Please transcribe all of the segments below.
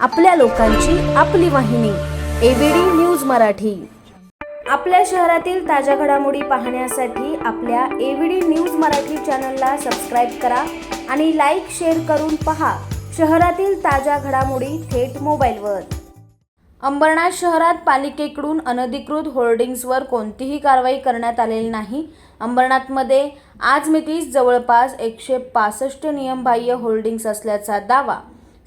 आपल्या लोकांची आपली वाहिनी एबीडी न्यूज मराठी. आपल्या शहरातील ताज्या घडामोडी पाहण्यासाठी आपल्या एबीडी न्यूज मराठी चॅनलला सबस्क्राईब करा आणि लाईक शेअर करून पहा शहरातील ताज्या घडामोडी थेट मोबाईलवर. अंबरनाथ शहरात पालिकेकडून अनधिकृत होर्डिंग्सवर कोणतीही कारवाई करण्यात आलेली नाही. अंबरनाथमध्ये आज मितीस जवळपास एकशे पासष्ट नियमबाह्य होर्डिंग्स असल्याचा दावा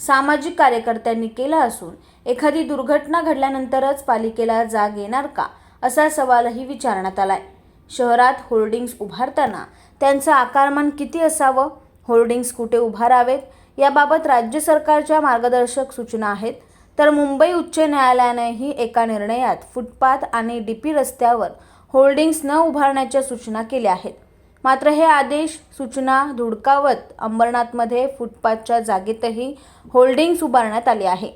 सामाजिक कार्यकर्त्यांनी केला असून एखादी दुर्घटना घडल्यानंतरच पालिकेला जाग येणार का? असा सवालही विचारण्यात आलाय. शहरात होर्डिंग्स उभारताना त्यांचं आकारमान किती असावं? होर्डिंग्स कुठे उभारावेत याबाबत राज्य सरकारच्या मार्गदर्शक सूचना आहेत. तर मुंबई उच्च न्यायालयानेही एका निर्णयात फुटपाथ आणि डीपी रस्त्यावर होर्डिंग्स न उभारण्याच्या सूचना केल्या आहेत. मात्र हे आदेश सूचना धुडकावत अंबरनाथमध्ये फुटपाथच्या जागेतही होल्डिंग्स उभारण्यात आले आहे.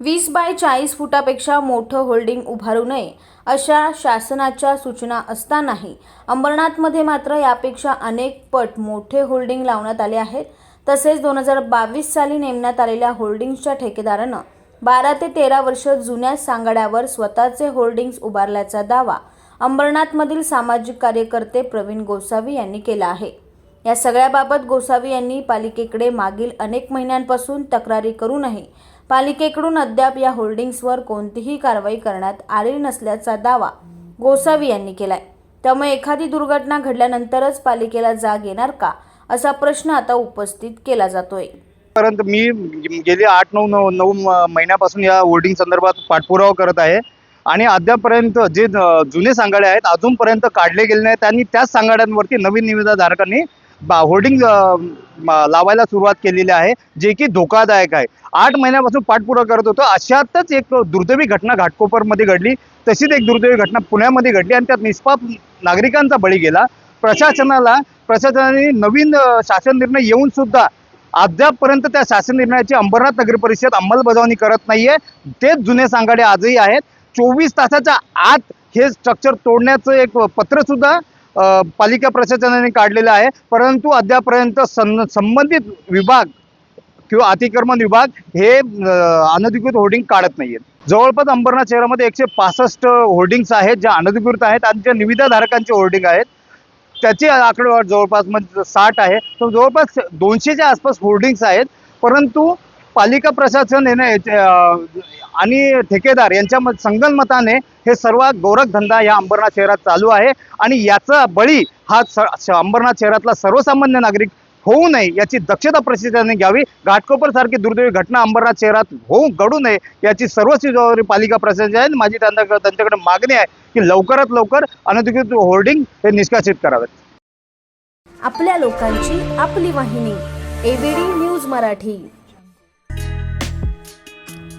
वीस बाय चाळीस फुटापेक्षा मोठं होल्डिंग उभारू नये अशा शासनाच्या सूचना असतानाही अंबरनाथमध्ये मात्र यापेक्षा अनेक पट मोठे होल्डिंग लावण्यात आले आहेत. तसेच दोन हजार बावीस साली नेमण्यात आलेल्या होल्डिंग्सच्या ठेकेदारानं बारा ते तेरा वर्ष जुन्या सांगाड्यावर स्वतःचे होल्डिंग्स उभारल्याचा दावा अंबरनाथमधील सामाजिक कार्यकर्ते प्रवीण गोसावी यांनी केला आहे. या सगळ्याबाबत गोसावी यांनी पालिकेकडे मागील अनेक महिन्यांपासून तक्रारी करूनही पालिकेकडून अद्याप या होल्डिंग्सवर कोणतीही कारवाई करण्यात आलेली नसल्याचा दावा गोसावी यांनी केलाय. त्यामुळे एखादी दुर्घटना घडल्यानंतरच पालिकेला जाग येणार का? असा प्रश्न आता उपस्थित केला जातोय. परंतु मी गेले आठ नऊ नऊ नऊ महिन्यापासून या होर्डिंग संदर्भात पाठपुरावा करत आहे. आणि अद्यापर्यंत जे जुने सांगाडे आहेत अजूनपर्यंत काढले गेले नाहीत. आणि त्याच सांगाड्यांवरती नवीन निविदाधारकांनी बा होर्डिंग लावायला सुरुवात केलेली आहे जे की धोकादायक आहे. आठ महिन्यापासून पाठपुरा करत होतो. अशातच एक दुर्दैवी घटना घाटकोपरमध्ये घडली. तशीच एक दुर्दैवी घटना पुण्यामध्ये घडली आणि त्यात निष्पाप नागरिकांचा बळी गेला. प्रशासनाला प्रशासनाने नवीन शासन निर्णय येऊन सुद्धा अद्यापपर्यंत त्या शासन निर्णयाची अंबरनाथ नगर परिषद अंमलबजावणी करत नाहीये. तेच जुने सांगाडे आजही आहेत. चोवीस तासाच्या आत हे स्ट्रक्चर तोडण्याचं एक पत्रसुद्धा पालिका प्रशासनाने काढलेलं आहे. परंतु अद्यापर्यंत सं संबंधित विभाग किंवा अतिक्रमण विभाग हे अनधिकृत होर्डिंग काढत नाही आहेत जवळपास अंबरनाथ शहरामध्ये एकशे पासष्ट होर्डिंग्स आहेत ज्या अनधिकृत आहेत आणि ज्या निविदाधारकांचे होर्डिंग आहेत. त्याची आकडेवारी जवळपास म्हणजे साठ आहे. तर जवळपास दोनशेच्या आसपास होर्डिंग्स आहेत. परंतु पालिका प्रशासन याने अं, आणि ठेकेदार यांच्या मत- संगनमताने हे सर्व गोरखधंदा या अंबरनाथ शहरात चालू आहे. आणि याचा बळी हा स- अंबरनाथ शहरातला सर्वसामान्य नागरिक होऊ नये याची दक्षता प्रशासनाने घ्यावी. घाटकोपर सारखी दुर्दैवी घटना अंबरनाथ शहरात होऊ घडू नये याची सर्वस्वी जबाबदारी पालिका प्रशासन आहे. माझी त्यांना त्यांच्याकडे मागणी आहे की लवकरात लवकर अनधिकृत होर्डिंग हे निष्कासित करावेत आपल्या लोकांची आपली वाहिनी. ABD news Marathi.